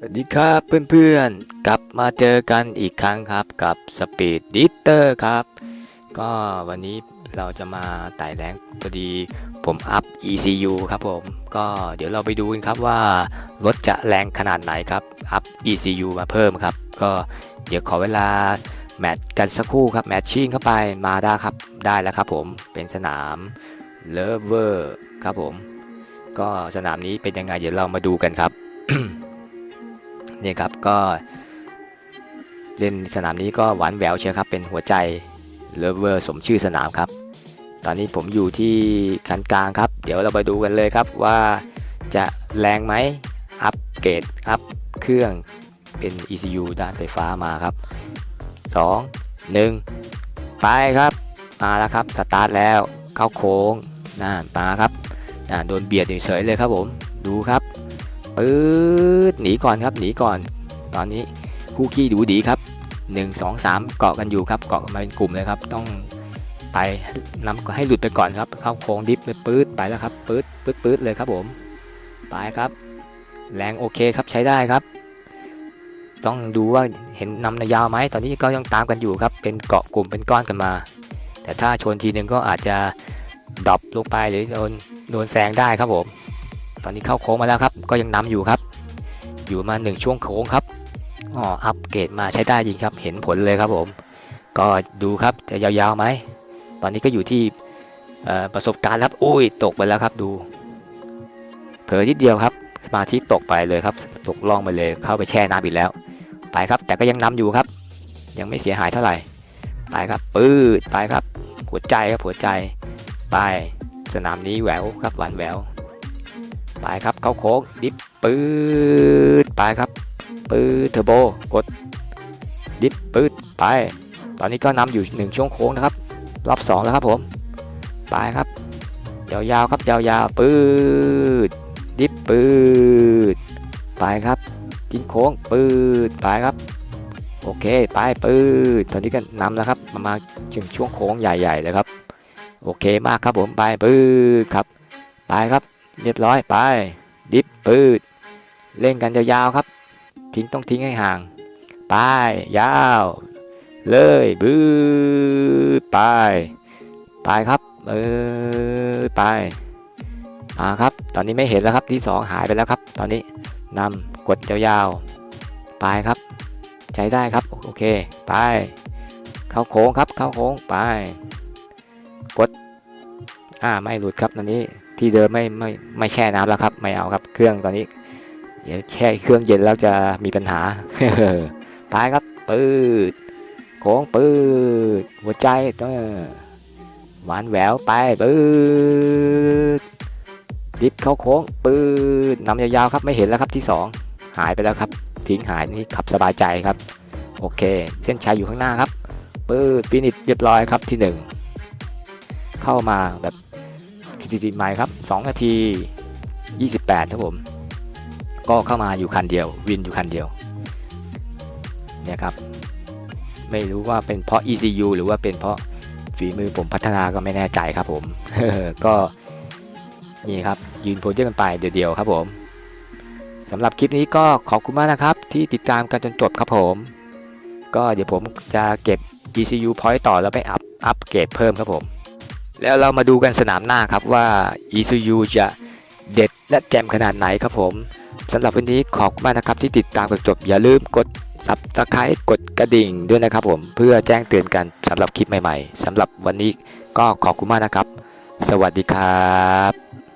สวัสดีครับเพื่อนๆ กลับมาเจอกันอีกครั้งครับกับ Speed d i t e r ครับ ก็วันนี้เราจะมาไต่แรงพอดีผมอัพ ECU ครับผม ก็เดี๋ยวเราไปดูกันครับว่ารถจะแรงขนาดไหนครับ อัพ ECU มาเพิ่มครับ ก็เดี๋ยวขอเวลาแมทกันสักครู่ครับ แมทชิ่งเข้าไปมาได้ครับได้แล้วครับผมเป็นสนามเลเวอร์ครับผม ก็สนามนี้เป็นยังไงเดี๋ยวเรามาดูกันครับ นี่ครับก็ เล่นสนามนี้ก็หวานแหววเชียวครับ เป็นหัวใจเลเวอร์สมชื่อสนามครับ ตอนนี้ผมอยู่ที่คันกลางครับ เดี๋ยวเราไปดูกันเลยครับว่าจะแรงไหมอัปเกรดอัพเครื่องเป็น ECU ด้านไฟฟ้ามาครับ 2 1 ไปครับ มาแล้วครับ สตาร์ทแล้ว เข้าโค้งน่านมาครับน่าโดนเบียดเฉยเลยครับผม ดูครับ ปื๊ดหนีก่อนครับหนีก่อน ตอนนี้คู่ขี้ดูดีครับ 1 2 3 เกาะกันอยู่ครับ เกาะมาเป็นกลุ่มเลยครับ ต้องไปนำให้หลุดไปก่อนครับ เข้าโค้งดิฟไปปื๊ดไปแล้วครับปื๊ดปื๊ดปื๊ดเลยครับผมไปครับ แรงโอเคครับใช้ได้ครับ ต้องดูว่าเห็นนำนายาวไหมตอนนี้ก็ยังตามกันอยู่ครับ เป็นเกาะกลุ่มเป็นก้อนกันมา แต่ถ้าชนทีนึงก็อาจจะดรอปลงไปหรือโดนโดนแซงได้ครับผม ตอนนี้เข้าโค้งมาแล้วครับ ก็ยังนำอยู่ครับ อยู่มา 1 ช่วงโค้งครับอ๋ออัปเกรดมาใช้ได้จริงครับ เห็นผลเลยครับผม ก็ดูครับจะยาวๆไหม ตอนนี้ก็อยู่ที่ประสบการณ์ครับ อุ้ย ตกไปแล้วครับดู เผลอนิดเดียวครับ สมาธิตกไปเลยครับ ตกล่องไปเลย เข้าไปแช่น้ำอีกแล้ว ไปครับ แต่ก็ยังนำอยู่ครับ ยังไม่เสียหายเท่าไหร่ ไปครับ ปืดไปครับ หัวใจครับหัวใจ ไป สนามนี้แหววครับหวานแหวว ไปครับเข้าโค้งดิฟปืดไปครับปืดเทอร์โบกดดิฟปืดไป ตอนนี้ก็นำอยู่หนึ่งช่วงโค้งนะครับ รอบสองแล้วครับผมไปครับยาวๆครับยาวๆปืดดิฟปืดไปครับจิ้นโค้งปืดไปครับโอเคไปปืดตอนนี้ก็นำแล้วครับมามาถึงช่วงโค้งใหญ่ๆเลยครับ โอเคมากครับผมไปปืดครับไปครับ เรียบร้อยไป ดิฟปืด เล่นกันยาวๆครับ ทิ้งต้องทิ้งให้ห่าง ไป ยาว เลยบืดไป ไปครับเออไปอ่าครับ ตอนนี้ไม่เห็นแล้วครับที่สองหายไปแล้วครับ ตอนนี้นำกดยาวๆ ไปครับ ใช้ได้ครับ โอเค ไป เข้าโค้งครับ เข้าโค้งไป กด อ่า ไม่หลุดครับตอนนี้ ที่เดิมไม่ไม่ไม่แช่น้ำแล้วครับ ไม่เอาครับเครื่องตอนนี้ เดี๋ยวแช่เครื่องเย็นแล้วจะมีปัญหาตายครับปืดโค้งปืดหัวใจเออหวานแหววไปปืดดิฟเข้าโค้งปืดนำยาวๆครับไม่เห็นแล้วครับที่สองหายไปแล้วครับ ทิ้งหายนี่ขับสบายใจครับ โอเค เส้นชัยอยู่ข้างหน้าครับปืดฟินิชเรียบร้อยครับที่หนึ่งเข้ามาแบบ ถิติใหม่ครับ 2 นาที 28 ครับผม ก็เข้ามาอยู่คันเดียว วินอยู่คันเดียว เนี่ยครับ ไม่รู้ว่าเป็นเพราะ ECU หรือว่าเป็นเพราะฝีมือผมพัฒนาก็ไม่แน่ใจครับผม ก็นี่ครับ ยืนโพสเยอร์กันไปเดียวๆครับผมสำหรับคลิปนี้ก็ขอบคุณมากนะครับ ที่ติดตามกันจนจบครับผม ก็เดี๋ยวผมจะเก็บ ECU point ต่อแล้วไปอัพอัปเกรดเพิ่มครับผม แล้วเรามาดูกันสนามหน้าครับว่า ECU จะเด็ดและแจมขนาดไหนครับผมสำหรับวันนี้ขอบคุณมากนะครับที่ติดตามกันจบอย่าลืมกด Subscribe กดกระดิ่งด้วยนะครับผมเพื่อแจ้งเตือนกันสำหรับคลิปใหม่ๆสำหรับวันนี้ก็ขอบคุณมากนะครับ สวัสดีครับ